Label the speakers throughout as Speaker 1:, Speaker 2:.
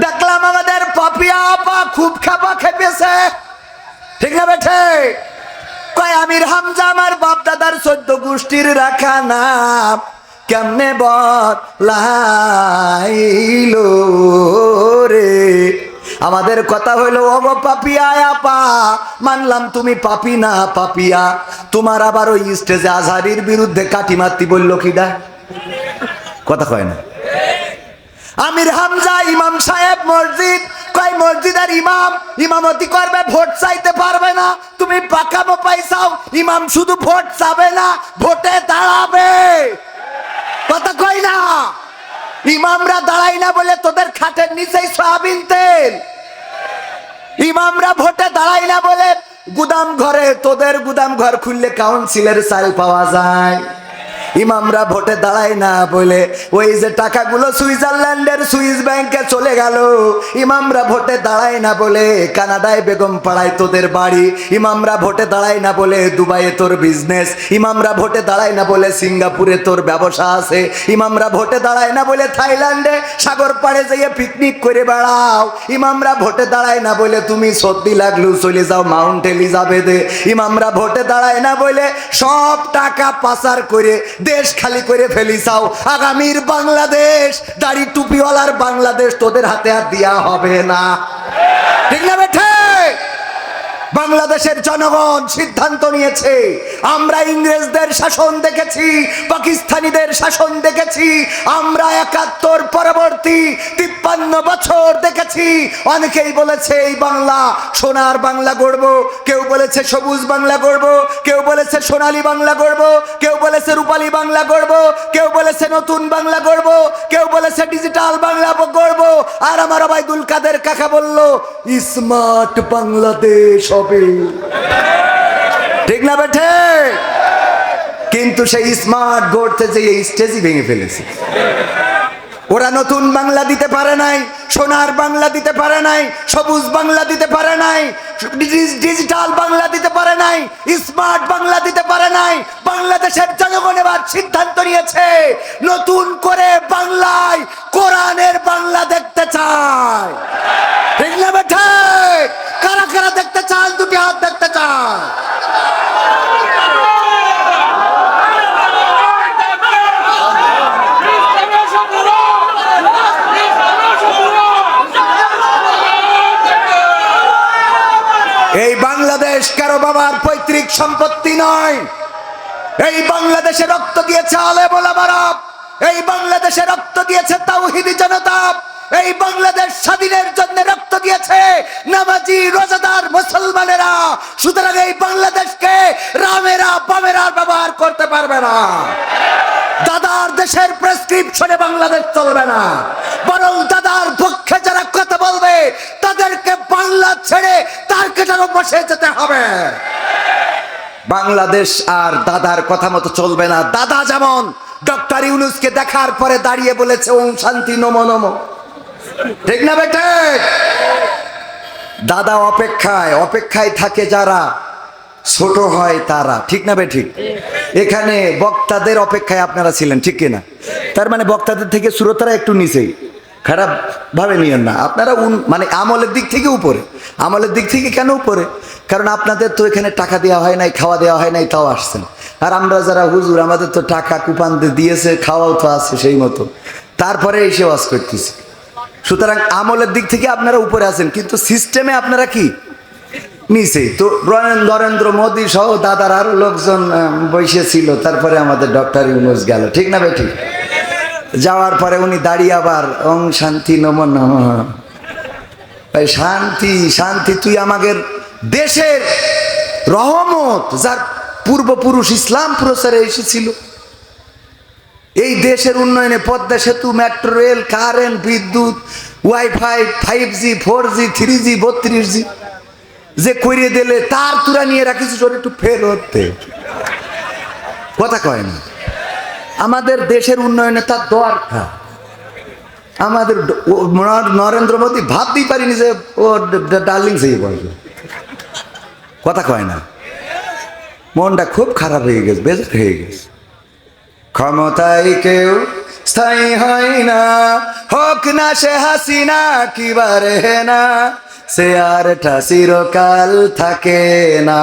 Speaker 1: দেখলাম আমাদের পাপিয়া আপা খুব খাপা খেপেছে। ঠিক না বেঠে? কয়, আমির হামজা আমার বাপ দাদার সদ্য গোষ্ঠীর রাখা নাম কেমনে বলাইল রে? আমাদের কথা হইল অগো পাপিয়া আপা, মানলাম তুমি পাপি না পাপিয়া। তোমার আবার ওই স্টেজে আজহারির বিরুদ্ধে কাটি মারতি বলল কিডা? কথা কয় না। আমির হামজা, ইমাম সাহেব মসজিদ। কয় মসজিদ আর ইমাম? ইমামতি করবে, ভোট চাইতে পারবে না। তুমি পাকামো পাইছাও ইমাম শুধু ভোট চাবে না, ভোটে দাঁড়াবে। কথা কই না? ইমামরা দাঁড়াই না বলে তোদের খাটের নিচেই সয়াবিন তেল। ইমামরা ভোটে দাঁড়াই না বলে গুদাম ঘরে, তোদের গুদাম ঘর খুললে কাউন্সিলের চাল পাওয়া যায়। ইমামরা ভোটে দাঁড়ায় না বলে। ওই যে টাকাগুলো সুইজারল্যান্ডের সুইস ব্যাংকে চলে গেল। ইমামরা ভোটে দাঁড়ায় না বলে, কানাডায় বেগম পাড়ায় তোদের বাড়ি। ইমামরা ভোটে দাঁড়ায় না বলে, দুবাইয়ে তোর বিজনেস ইমামরা ভোটে দাঁড়ায় না বলে, সিঙ্গাপুরে তোর ব্যবসা আছে। ইমামরা ভোটে দাঁড়ায় না বলে, থাইল্যান্ডে সাগর পাড়ে যেয়ে পিকনিক করে বেড়াও। ইমামরা ভোটে দাঁড়ায় না বলে, তুমি সর্দি লাগলু, চলে যাও মাউন্ট এলিজাবেথে। ইমামরা ভোটে দাঁড়ায় না বলে, সব টাকা পাচার করে দেশ খালি করে ফেলি চাও আগামীর বাংলাদেশ, দাড়ি টুপিওয়ালার বাংলাদেশ তোদের হাতে আর দেওয়া হবে না। ঠিক না বেঠে? বাংলাদেশের জনগণ সিদ্ধান্ত নিয়েছে। আমরা ইংরেজদের শাসন দেখেছি, পাকিস্তানিদের শাসন দেখেছি, আমরা একাত্তর পরবর্তী তিপ্পান্ন বছর দেখেছি। অনেকেই বলেছে, এই বাংলা, সোনার বাংলা গড়ব। কেউ বলেছে, সবুজ বাংলা গড়ব। কেউ বলেছে, সোনালী বাংলা গড়ব। কেউ বলেছে, রূপালী বাংলা গড়ব। কেউ বলেছে, নতুন বাংলা গড়ব। কেউ বলেছে, ডিজিটাল বাংলা গড়ব। আর আমার আবাইদুল কাদের কাকা বলল, স্মার্ট বাংলাদেশ ঠিক না বেঠে? কিন্তু সেই স্মার্ট গড়তে যে এই স্টেজই ভেঙে ফেলেছে। ওরা নতুন বাংলা দিতে পারে নাই, সোনার বাংলা দিতে পারে নাই, সবুজ বাংলা দিতে পারে নাই ডিজিটাল বাংলা দিতে পারে নাই স্মার্ট বাংলা দিতে পারে নাই, বাংলাদেশের জনগণ এবার সিদ্ধান্ত নিয়েছে, নতুন করে বাংলায় কোরআনের বাংলা দেখতে চায় ঠিক না বেঠে কারা কারা দেখতে চান দুটি হাত দেখতে চান এই বাংলাদেশ কারও বাবার পৈতৃক সম্পত্তি নয়। এই বাংলাদেশে রক্ত দিয়েছে আলে বলামারা এই বাংলাদেশে রক্ত দিয়েছে তাওহিদি জনতা। এই বাংলাদেশ স্বাধীনের জন্য রক্ত দিয়েছে নামাজি, রোজাদার মুসলমানেরা। সুতরাং এই বাংলাদেশকে রামেরা, বামেরা ব্যবহার করতে পারবে না। দাদার দেশের প্রেসক্রিপশনে বাংলাদেশ চলবে না। বরং দাদার পক্ষে যারা কথা বলবে, তাদেরকে ছেড়ে তার বসে যেতে হবে। বাংলাদেশ আর দাদার কথা মতো চলবে না। দাদা যেমন ডক্টর ইউনুসকে দেখার পরে দাঁড়িয়ে বলেছে, ওম শান্তি, নমো নমো। ঠিক না বেটে? দাদা অপেক্ষায় অপেক্ষায় থাকে যারা, ছোট হয় তারা। ঠিক না বে ঠিক এখানে বক্তাদের অপেক্ষায় আপনারা ছিলেন, ঠিক কিনা? তার মানে বক্তাদের থেকে শ্রোতারা একটু নিচেই। খারাপ ভাবে নিয়েন না। আপনারা মানে আমলের দিক থেকে উপরে। আমলের দিক থেকে কেন উপরে? কারণ আপনাদের তো এখানে টাকা দেওয়া হয় নাই খাওয়া দেওয়া হয় নাই তাও আসছেন আর আমরা যারা হুজুর আমাদের তো টাকা কুপান দিয়েছে খাওয়াও তো আছে সেই মতো। তারপরে এসে ওয়াজ করতেছি। সুতরাং আমলের দিক থেকে আপনারা উপরে আছেন কিন্তু সিস্টেমে আপনারা কি? নিচে। তো নরেন- নরেন্দ্র মোদী সহ দাদার আরও লোকজন আহ, বসে ছিল তারপরে আমাদের ডক্টর ইউনুস গেল। ঠিক না বেঠি যাওয়ার পরে উনি দাঁড়িয়ে আবার, ওং শান্তি নম শান্তি শান্তি, তুই আমাদের দেশের রহমত, যার পূর্বপুরুষ ইসলাম প্রচারে এসেছিল। এই দেশের উন্নয়নে পদ্মা সেতু, মেট্রো রেল, কারেন্ট, বিদ্যুৎ, WiFi, five G, four G, three G, বত্রিশ জি, যে করিয়ে দিলে তার তুরা নিয়ে রাখিস একটু ফের হতে কথা কয় না। আমাদের দেশের উন্নয়নে তার দরকার আমাদের ও নরেন্দ্র মোদী ভাবতেই পারিনি যে ও ডার্লিং কথা কয় না। মনটা খুব খারাপ হয়ে গেছে, বেজার হয়ে গেছে। ক্ষমতায় কেউ স্থায়ী হয় না, হোক না সে হাসি হাসিনা কিবারে না, সে আর চিরকাল থাকে না।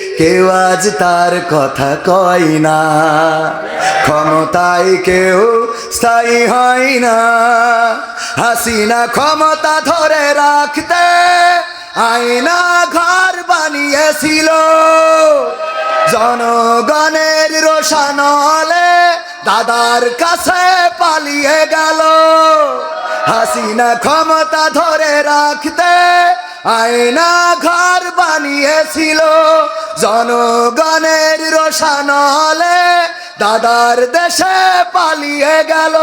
Speaker 1: কেউ আজ তার কথা কয় না। ক্ষমতায় কেউ স্থায়ী হয় না। হাসিনা ক্ষমতা ধরে রাখতে আয়না ঘর বানিয়েছিল। জনগণের রোশানলে দাদার কাছে পালিয়ে গেল। হাসিনা ক্ষমতা ধরে রাখতে আয়না ঘর বানিয়েছিল। জনগণের রোশানলে দাদার দেশে পালিয়ে গেল।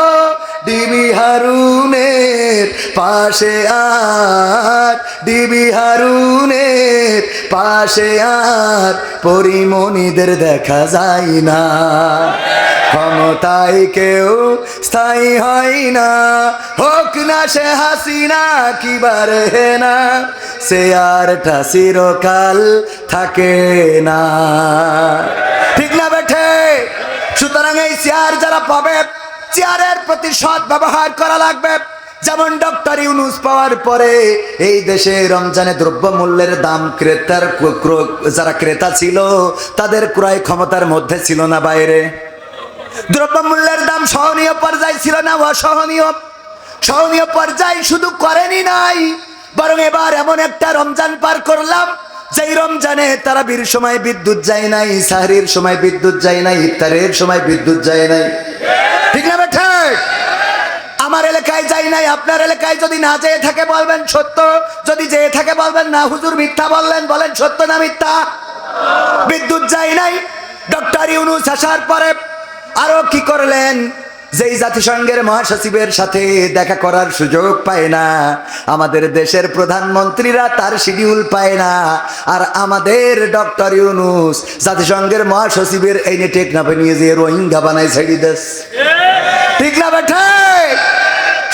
Speaker 1: ডিবি হারুনের পাশে আর, ডিবি হারুনের পাশে আর, পরিমণিদের দেখা যায় না। ক্ষমতায় কেউ স্থায়ী হয় না। হোক না সে হাসিনা কিবারে না, সে আর চিরকাল থাকে না। ঠিক না বেঠে? সুতরাং এই চেয়ার যারা পাবে, চেয়ারের প্রতি সৎ ব্যবহার করা লাগবে। যেমন ডক্টর ইউনুস পাওয়ার পরে এই দেশে রমজানে দ্রব্য মূল্যের দাম ক্রেতার ক্র- ক্র- যারা ক্রেতা ছিল, তাদের ক্রয় ক্ষমতার মধ্যে ছিল না বাইরে। দ্রব্যমূল্যের দাম সহনীয় পর্যায়ে ছিল না, অসহনীয়। সহনীয় পর্যায়ে শুধু করেনি নাই, বরং এবার এমন একটা রমজান পার করলাম, যেই রমজানে তারা বীর সময় বিদ্যুৎ যায় নাই, সাহরির সময় বিদ্যুৎ যায় নাই, ইফতারের সময় বিদ্যুৎ যায় নাই। ঠিক না বেঠে? আমার এলাকায় যাই নাই, আপনার এলাকায় যদি না যেয়ে থাকে বলবেন সত্য, যদি যেয়ে থাকে বলবেন না, হুজুর মিথ্যা বললেন, বলেন সত্য না মিথ্যা? বিদ্যুৎ যায় নাই, ডক্টর ইউনুস আসার পরে আরও কি করলেন? যেই জাতিসংঘের মহাসচিবের সাথে দেখা করার সুযোগ পায় না, আমাদের দেশের প্রধানমন্ত্রীরা তার শিডিউল পায় না, আর আমাদের ডক্টর ইউনুস জাতিসংঘের মহাসচিবের এই নিয়ে টেকনাফে নিয়ে যে রোহিঙ্গা বানায় ছেড়ি দেশ। ঠিক না বেঠে?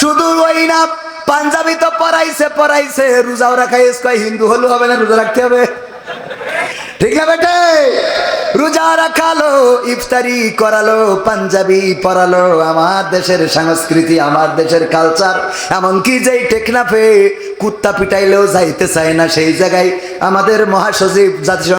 Speaker 1: শুধু না, পাঞ্জাবি তো পড়াইছে পড়াইছে রোজাও রাখাই হিন্দু হলেও হবে না, রোজা রাখতে হবে। ঠিক না রোজা রাখালো, ইফতারি করালো, পাঞ্জাবি পরালো। আমার দেশের সংস্কৃতি, আমার দেশের কালচার এমনকি যেই টেকনাফে কুত্তা পিটাইলেও যাইতে চায় না সেই জায়গায় আমাদের মহাসচিব জাতিসংঘ